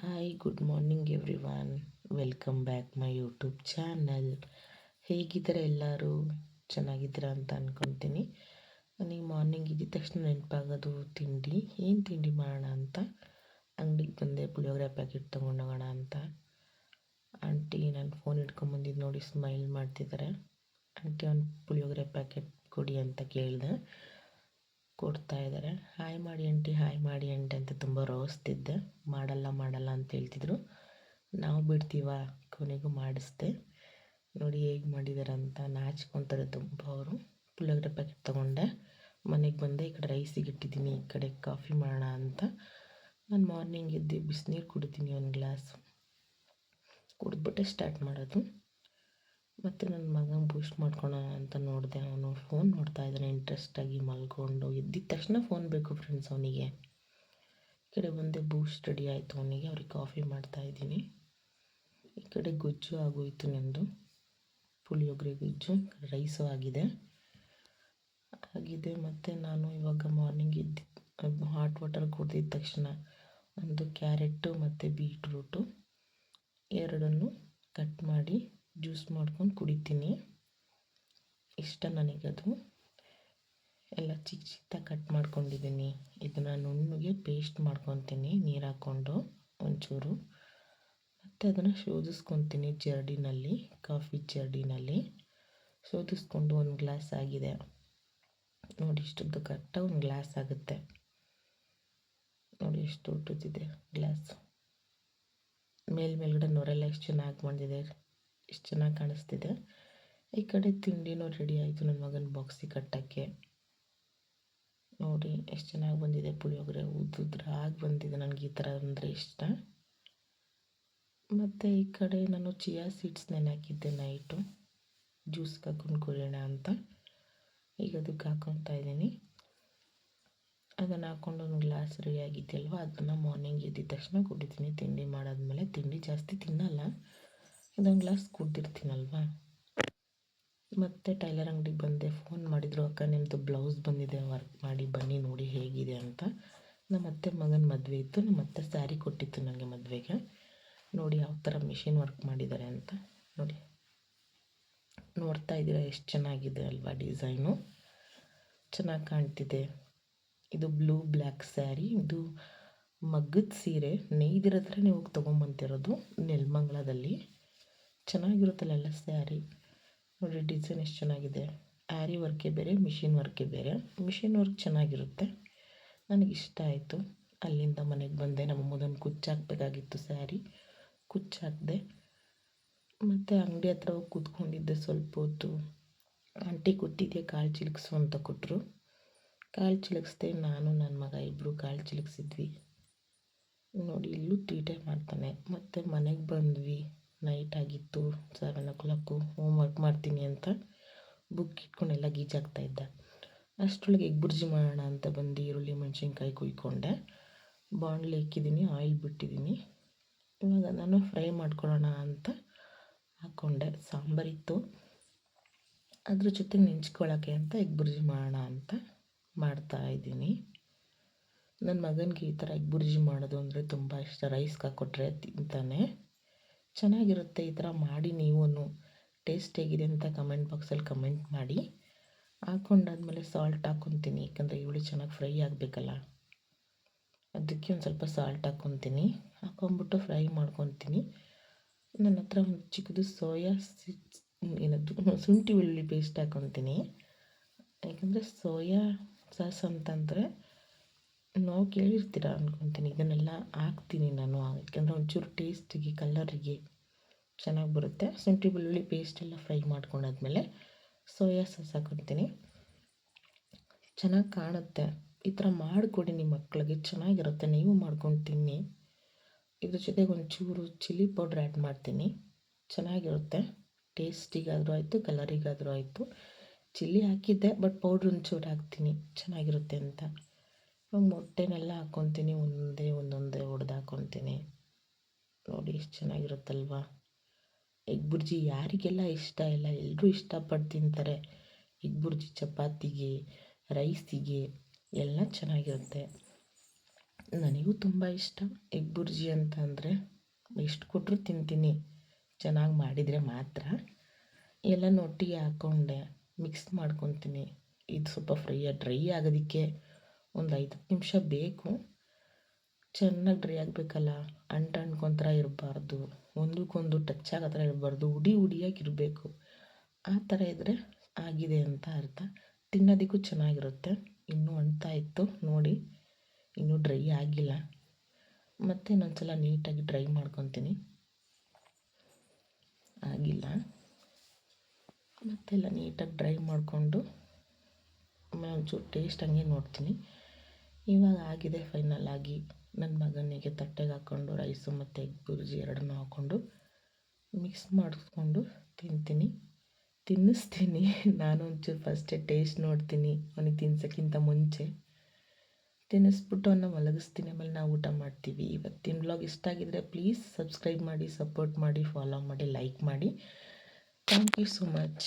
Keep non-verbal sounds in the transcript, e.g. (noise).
Hi good morning everyone welcome back my YouTube channel ಹೇಗಿದ್ದಾರೆ ಎಲ್ಲರೂ? ಚೆನ್ನಾಗಿದ್ದೀರಾ ಅಂತ ಅಂದ್ಕೊತೀನಿ ನನಗೆ ಮಾರ್ನಿಂಗ್ ಇದ್ದ ತಕ್ಷಣ ನೆನಪಾಗೋದು ತಿಂಡಿ. ಏನು ತಿಂಡಿ ಮಾಡೋಣ ಅಂತ? ಅಂಗಡಿಗೆ ಬಂದೆ, ಪುಳಿಯೋಗರೆ ಪ್ಯಾಕೆಟ್ ತೊಗೊಂಡೋಗೋಣ ಅಂತ. ಆಂಟಿ ನಾನು ಫೋನ್ ಇಟ್ಕೊಂಬಂದಿದ್ದು ನೋಡಿ ಸ್ಮೈಲ್ ಮಾಡ್ತಿದ್ದಾರೆ ಆಂಟಿ ಒಂದು ಪುಳಿಯೋಗರೆ ಪ್ಯಾಕೆಟ್ ಕೊಡಿ ಅಂತ ಕೇಳಿದೆ. ಕೊಡ್ತಾ ಇದ್ದಾರೆ. ಹಾಯ್ ಮಾಡಿ ಆಂಟಿ, ಹಾಯ್ ಮಾಡಿ ಆಂಟಿ ಅಂತ ತುಂಬ ರೋಸ್ತಿದ್ದೆ. ಮಾಡಲ್ಲ ಮಾಡಲ್ಲ ಅಂತ ಹೇಳ್ತಿದ್ರು. ನಾವು ಬಿಡ್ತೀವ, ಕೊನೆಗೂ ಮಾಡಿಸ್ದೆ. ನೋಡಿ ಹೇಗೆ ಮಾಡಿದ್ದಾರೆ ಅಂತ ನಾಚ್ಕೊತಾರೆ ತುಂಬ ಅವರು. ಪುಳಿಯೋಗರೆ ಪ್ಯಾಕೆಟ್ ತೊಗೊಂಡೆ. ಮನೆಗೆ ಬಂದೆ, ಈ ಕಡೆ ರೈಸಿಗೆ ಇಟ್ಟಿದ್ದೀನಿ, ಈ ಕಡೆ ಕಾಫಿ ಮಾಡೋಣ ಅಂತ. ನಾನು ಮಾರ್ನಿಂಗ್ ಎದ್ದು ಬಿಸಿನೀರು ಕುಡಿತೀನಿ ಒಂದು ಗ್ಲಾಸ್. ಕುಡಿದ್ಬಿಟ್ಟೆ ಸ್ಟಾರ್ಟ್ ಮಾಡೋದು. ಮತ್ತು ನನ್ನ ಮಗ ಬೂಸ್ಟ್ ಮಾಡ್ಕೊಳೋಣ ಅಂತ ನೋಡಿದೆ. ಅವನು ಫೋನ್ ನೋಡ್ತಾ ಇದ್ದಾನೆ ಇಂಟ್ರೆಸ್ಟಾಗಿ ಮಲ್ಕೊಂಡು. ಎದ್ದಿದ ತಕ್ಷಣ ಫೋನ್ ಬೇಕು ಫ್ರೆಂಡ್ಸ್ ಅವನಿಗೆ. ಈ ಕಡೆ ಬಂದೆ ಬೂಸ್ಟ್ ರೆಡಿ ಆಯಿತು ಅವನಿಗೆ. ಅವ್ರಿಗೆ ಕಾಫಿ ಮಾಡ್ತಾಯಿದ್ದೀನಿ ಈ ಕಡೆ ಗೊಜ್ಜು ಆಗೋಯಿತು ನಂದು. ಪುಳಿಯೋಗರೆ ಗೊಜ್ಜು ರೈಸು ಆಗಿದೆ. ಆಗಿದೆ ಮತ್ತು ನಾನು ಇವಾಗ ಮಾರ್ನಿಂಗ್ ಎದ್ದು ಹಾಟ್ ವಾಟರ್ ಕುಡಿದಿದ್ದ ತಕ್ಷಣ ಒಂದು ಕ್ಯಾರೆಟು ಮತ್ತು ಬೀಟ್ರೂಟು ಎರಡನ್ನು ಕಟ್ ಮಾಡಿ ಜ್ಯೂಸ್ ಮಾಡ್ಕೊಂಡು ಕುಡಿತೀನಿ. ಇಷ್ಟ ನನಗದು. ಎಲ್ಲ ಚಿಕ್ಕ ಚಿಕ್ಕದಾಗಿ ಕಟ್ ಮಾಡ್ಕೊಂಡಿದ್ದೀನಿ. ಇದನ್ನು ನುಣ್ಣಗೆ ಪೇಸ್ಟ್ ಮಾಡ್ಕೊತೀನಿ, ನೀರು ಹಾಕ್ಕೊಂಡು ಒಂಚೂರು. ಮತ್ತು ಅದನ್ನು ಶೋಧಿಸ್ಕೊತೀನಿ ಜರ್ಡಿನಲ್ಲಿ, ಕಾಫಿ ಜರ್ಡಿನಲ್ಲಿ. ಶೋಧಿಸ್ಕೊಂಡು ಒಂದು ಗ್ಲಾಸ್ ಆಗಿದೆ. ನೋಡಿ ಇಷ್ಟದ್ದು ಕರೆಕ್ಟಾಗಿ ಒಂದು ಗ್ಲಾಸ್ ಆಗುತ್ತೆ. ನೋಡಿ ಎಷ್ಟು ದೊಡ್ಡದಿದೆ ಗ್ಲಾಸ್. ಮೇಲ್ಮೇಲ್ಗಡೆ ನೊರೆಲ್ಲ ಎಷ್ಟು ಚೆನ್ನಾಗಿ ಬಂದಿದೆ. ಎಷ್ಟು ಚೆನ್ನಾಗಿ ಕಾಣಿಸ್ತಿದೆ. ಈ ಕಡೆ ತಿಂಡಿನೂ ರೆಡಿ ಆಯಿತು. ನನ್ನ ಮಗನ ಬಾಕ್ಸಿಗೆ ಕಟ್ಟೋಕ್ಕೆ. ನೋಡಿ, ಎಷ್ಟು ಚೆನ್ನಾಗಿ ಬಂದಿದೆ. ಪುಳಿಯೋಗರೆ, ಉದ್ದುದ್ರಾಗಿ ಬಂದಿದೆ. ನನಗೆ ಈ ಥರ ಅಂದರೆ ಇಷ್ಟ. ಮತ್ತು ಈ ಕಡೆ ನಾನು ಚಿಯಾ ಸೀಡ್ಸ್ ನೆನೆ ನೈಟು ಜ್ಯೂಸ್ಗೆ ಹಾಕೊಂಡು ಕುಡಿಯೋಣ ಅಂತ. ಈಗ ಅದಕ್ಕೆ ಹಾಕೊತಾ ಇದ್ದೀನಿ. ಅದನ್ನು ಹಾಕ್ಕೊಂಡು ಒಂದು ಗ್ಲಾಸ್ ರೆಡಿ ಆಗಿದೆಯಲ್ವ? ಅದನ್ನು ಮಾರ್ನಿಂಗ್ ಎದ್ದಿದ ತಕ್ಷಣ ಕುಡಿತೀನಿ. ತಿಂಡಿ ಮಾಡಾದ್ಮೇಲೆ ತಿಂಡಿ ಜಾಸ್ತಿ ತಿನ್ನಲ್ಲ. ಇದೊಂದು ಗ್ಲಾಸ್ ಕೊಟ್ಟಿರ್ತೀನಲ್ವ ಮತ್ತೆ ಟೈಲರ್ ಅಂಗಡಿಗೆ ಬಂದೆ ಫೋನ್ ಮಾಡಿದ್ರು, ಅಕ್ಕ ನಿಮ್ಮದು ಬ್ಲೌಸ್ ಬಂದಿದೆ ವರ್ಕ್ ಮಾಡಿ ಬನ್ನಿ, ನೋಡಿ ಹೇಗಿದೆ ಅಂತ. ನಮ್ಮ ಅತ್ತೆ ಮಗನ ಮದುವೆ ಇತ್ತು ನಮ್ಮ ಅತ್ತೆ ಸ್ಯಾರಿ ಕೊಟ್ಟಿತ್ತು ನನಗೆ ಮದುವೆಗೆ. ನೋಡಿ ಯಾವ ಥರ ಮಿಷಿನ್ ವರ್ಕ್ ಮಾಡಿದ್ದಾರೆ ಅಂತ. ನೋಡಿ. ನೋಡ್ತಾ ಇದ್ದೀರಾ ಎಷ್ಟು ಚೆನ್ನಾಗಿದೆ ಅಲ್ವಾ ಡಿಸೈನು ಚೆನ್ನಾಗಿ ಕಾಣ್ತಿದೆ. ಇದು ಬ್ಲೂ ಬ್ಲ್ಯಾಕ್ ಸ್ಯಾರಿ ಇದು ಮಗ್ಗದ ಸೀರೆ. ನೇಯ್ದಿರೋದ್ರೆ ನೀವು ತೊಗೊಂಬಂತಿರೋದು ನೆಲಮಂಗ್ಲದಲ್ಲಿ. ಚೆನ್ನಾಗಿರುತ್ತಲ್ಲ ಸ್ಯಾರಿ? ನೋಡಿ ಡಿಸೈನ್ ಎಷ್ಟು ಚೆನ್ನಾಗಿದೆ. ಆ್ಯರಿ ವರ್ಕೆ ಬೇರೆ, ಮಿಷಿನ್ ವರ್ಕೇ ಬೇರೆ. ಮಿಷಿನ್ ವರ್ಕ್ ಚೆನ್ನಾಗಿರುತ್ತೆ. ನನಗೆ ಇಷ್ಟ ಆಯಿತು. ಅಲ್ಲಿಂದ ಮನೆಗೆ ಬಂದೆ. ನಮ್ಮ ಕುಚ್ಚು ಹಾಕಬೇಕಾಗಿತ್ತು ಸ್ಯಾರಿ. ಕುಚ್ಚಾಕಿದೆ ಮತ್ತು ಅಂಗಡಿ ಹತ್ರ ಹೋಗಿ ಕೂತ್ಕೊಂಡಿದ್ದೆ ಸ್ವಲ್ಪ ಹೊತ್ತು. ಆಂಟಿ ಕೊಟ್ಟಿದ್ದೆ ಕಾಲು ಚಿಲುಕ್ಸು ಅಂತ ಕೊಟ್ಟರು ಕಾಲು ಚಿಲುಕ್ಸ್ದೆ ನಾನು ನನ್ನ ಮಗ ಇಬ್ಬರು ಕಾಲು ಚಿಲುಕ್ಸಿದ್ವಿ. ನೋಡಿ, ಇಲ್ಲೂ ತೀಟೆ ಮಾಡ್ತಾನೆ. ಮತ್ತು ಮನೆಗೆ ಬಂದ್ವಿ. ನೈಟ್ ಆಗಿತ್ತು seven o'clock home work ಮಾಡ್ತೀನಿ ಅಂತ ಬುಕ್ ಇಟ್ಕೊಂಡೆಲ್ಲ ಎಲ್ಲ ಇದ್ದೆ. ಅಷ್ಟರೊಳಗೆ ಎಗ್ ಬುರ್ಜಿ ಮಾಡೋಣ ಅಂತ ಬಂದು ಈರುಳ್ಳಿ, ಮೆಣಸಿನ್ಕಾಯಿ ಕುಯ್ಕೊಂಡೆ. ಬಾಣಲಿ ಇಕ್ಕಿದ್ದೀನಿ ಆಯಿಲ್ ಬಿಟ್ಟಿದ್ದೀನಿ. ಇವಾಗ ನಾನು ಫ್ರೈ ಮಾಡ್ಕೊಳ್ಳೋಣ ಅಂತ ಹಾಕ್ಕೊಂಡೆ ಸಾಂಬಾರಿತ್ತು ಅದ್ರ ಜೊತೆ ನೆಂಚ್ಕೊಳ್ಳೋಕ್ಕೆ ಅಂತ ಎಗ್ ಬುರ್ಜಿ ಮಾಡೋಣ ಅಂತ ಮಾಡ್ತಾ ಇದ್ದೀನಿ. ನನ್ನ ಮಗನಿಗೆ ಈ ಥರ ಎಗ್ ಬುರ್ಜಿ ಮಾಡೋದು ಅಂದರೆ ತುಂಬ ಇಷ್ಟ. ರೈಸ್ಗೆ ಹಾಕ್ಕೊಟ್ರೆ ತಿಂತಾನೆ. ಚೆನ್ನಾಗಿರುತ್ತೆ ಈ ಥರ ಮಾಡಿ ನೀವೂ ಟೇಸ್ಟ್ ಹೇಗಿದೆ ಅಂತ ಕಮೆಂಟ್ ಬಾಕ್ಸಲ್ಲಿ ಕಮೆಂಟ್ ಮಾಡಿ. ಹಾಕ್ಕೊಂಡಾದ್ಮೇಲೆ ಸಾಲ್ಟ್ ಹಾಕ್ಕೊತೀನಿ ಯಾಕಂದರೆ ಈರುಳ್ಳಿ ಚೆನ್ನಾಗಿ ಫ್ರೈ ಆಗಬೇಕಲ್ಲ. ಅದಕ್ಕೆ ಒಂದು ಸ್ವಲ್ಪ ಸಾಲ್ಟ್ ಹಾಕ್ಕೊತೀನಿ ಹಾಕ್ಕೊಂಬಿಟ್ಟು ಫ್ರೈ ಮಾಡ್ಕೊತೀನಿ. ನನ್ನ ಹತ್ರ ಒಂದು ಚಿಕ್ಕದು ಸೋಯಾ ಏನದು, ಶುಂಠಿ ಬೆಳ್ಳುಳ್ಳಿ ಪೇಸ್ಟ್ ಹಾಕ್ಕೊತೀನಿ ಯಾಕಂದರೆ ಸೋಯಾ ಸಾಸ್ ಅಂತಂದರೆ ನಾವು ಕೇಳಿರ್ತೀರ ಅಂದ್ಕೊತೀನಿ ಇದನ್ನೆಲ್ಲ ಹಾಕ್ತೀನಿ ನಾನು. ಯಾಕಂದರೆ ಒಂಚೂರು ಟೇಸ್ಟಿಗೆ ಕಲರಿಗೆ ಚೆನ್ನಾಗಿ ಬರುತ್ತೆ. ಶುಂಠಿ ಬೆಳ್ಳುಳ್ಳಿ ಪೇಸ್ಟೆಲ್ಲ ಫ್ರೈ ಮಾಡ್ಕೊಂಡಾದ್ಮೇಲೆ ಸೋಯಾ ಸಾಸ್ ಹಾಕೊತೀನಿ. ಚೆನ್ನಾಗಿ ಕಾಣುತ್ತೆ. ಈ ಥರ ಮಾಡಿಕೊಡಿ ನಿಮ್ಮ ಮಕ್ಕಳಿಗೆ ಚೆನ್ನಾಗಿರುತ್ತೆ. ನೀವು ಮಾಡ್ಕೊಂಡು ತಿನ್ನಿ. ಇದ್ರ ಜೊತೆಗೆ ಒಂಚೂರು ಚಿಲ್ಲಿ ಪೌಡ್ರ್ ಆ್ಯಡ್ ಮಾಡ್ತೀನಿ. ಚೆನ್ನಾಗಿರುತ್ತೆ. ಟೇಸ್ಟಿಗಾದರೂ ಆಯಿತು ಕಲರಿಗಾದರೂ ಆಯಿತು. ಚಿಲ್ಲಿ ಹಾಕಿದ್ದೆ ಬಟ್ ಪೌಡ್ರ್ ಒಂಚೂರು ಹಾಕ್ತೀನಿ. ಚೆನ್ನಾಗಿರುತ್ತೆ ಅಂತ. ಮೊಟ್ಟೆನೆಲ್ಲ ಹಾಕ್ಕೊತೀನಿ ಒಂದೇ ಒಂದೊಂದೇ ಒಡೆದು ಹಾಕ್ಕೊತೀನಿ ನೋಡಿ ಎಷ್ಟು ಚೆನ್ನಾಗಿರುತ್ತಲ್ವ? ಎಗ್ ಬುರ್ಜಿ ಯಾರಿಗೆಲ್ಲ ಇಷ್ಟ ಇಲ್ಲ ಎಲ್ಲರೂ ಇಷ್ಟಪಟ್ಟು ತಿಂತಾರೆ. ಎಗ್ ಬುರ್ಜಿ ಚಪಾತಿಗೆ, ರೈಸಿಗೆ ಎಲ್ಲ ಚೆನ್ನಾಗಿರುತ್ತೆ. ನನಗೂ ತುಂಬ ಇಷ್ಟ ಎಗ್ ಬುರ್ಜಿ ಅಂತ ಅಂದರೆ. ಎಷ್ಟು ಕೊಟ್ಟರು ತಿಂತೀನಿ. ಚೆನ್ನಾಗಿ ಮಾಡಿದರೆ ಮಾತ್ರ. ಎಲ್ಲನೂ ಒಟ್ಟಿಗೆ ಹಾಕ್ಕೊಂಡೆ ಮಿಕ್ಸ್ ಮಾಡ್ಕೊತೀನಿ. ಇದು ಸ್ವಲ್ಪ ಫ್ರೈ, ಡ್ರೈ ಆಗೋದಕ್ಕೆ ಒಂದು ಐದು ನಿಮಿಷ ಬೇಕು. ಚೆನ್ನಾಗಿ ಡ್ರೈ ಆಗಬೇಕಲ್ಲ? ಅಂಟು ಅಂಟ್ಕೊಂತರ ಇರಬಾರ್ದು. ಒಂದಕ್ಕೊಂದು ಟಚ್ ಆಗೋ ಥರ ಇರಬಾರ್ದು. ಉಡಿ ಉಡಿಯಾಗಿರಬೇಕು ಆ ಥರ ಇದ್ದರೆ ಆಗಿದೆ ಅಂತ ಅರ್ಥ. ತಿನ್ನೋದಕ್ಕೂ ಚೆನ್ನಾಗಿರುತ್ತೆ. ಇನ್ನೂ ಅಂಟ್ತಾ ಇತ್ತು. ನೋಡಿ, ಇನ್ನೂ ಡ್ರೈ ಆಗಿಲ್ಲ. ಮತ್ತು ಇನ್ನೊಂದು ಸಲ ನೀಟಾಗಿ ಡ್ರೈ ಮಾಡ್ಕೊತೀನಿ. ಆಗಿಲ್ಲ. ಮತ್ತೆಲ್ಲ ನೀಟಾಗಿ ಡ್ರೈ ಮಾಡಿಕೊಂಡು ಆಮೇಲೆ ಒಂಚೂರು ಟೇಸ್ಟ್ ಹಂಗೆ ನೋಡ್ತೀನಿ. ಇವಾಗ ಆಗಿದೆ ಫೈನಲ್ ಆಗಿ. ನನ್ನ ಮಗನಿಗೆ ತಟ್ಟೆಗೆ ಹಾಕ್ಕೊಂಡು ರೈಸು ಮತ್ತು ಎಗ್ ಬುರ್ಜಿ ಎರಡನ್ನೂ ಹಾಕ್ಕೊಂಡು ಮಿಕ್ಸ್ ಮಾಡಿಸ್ಕೊಂಡು ತಿಂತೀನಿ. ತಿನ್ನಿಸ್ತೀನಿ. (laughs) ನಾನು ಒಂಚೂರು ಫಸ್ಟೇ ಟೇಸ್ಟ್ ನೋಡ್ತೀನಿ. ಅವನಿಗೆ ತಿನ್ಸೋಕ್ಕಿಂತ ಮುಂಚೆ ತಿನ್ನಿಸ್ಬಿಟ್ಟು ಅವನ್ನ ಮಲಗಿಸ್ತೀನಿ. ಆಮೇಲೆ ನಾವು ಊಟ ಮಾಡ್ತೀವಿ. ಇವತ್ತಿನ ಬ್ಲಾಗ್ ಇಷ್ಟ ಆಗಿದ್ರೆ ಪ್ಲೀಸ್ ಸಬ್ಸ್ಕ್ರೈಬ್ ಮಾಡಿ ಸಪೋರ್ಟ್ ಮಾಡಿ ಫಾಲೋ ಮಾಡಿ ಲೈಕ್ ಮಾಡಿ. Thank you so much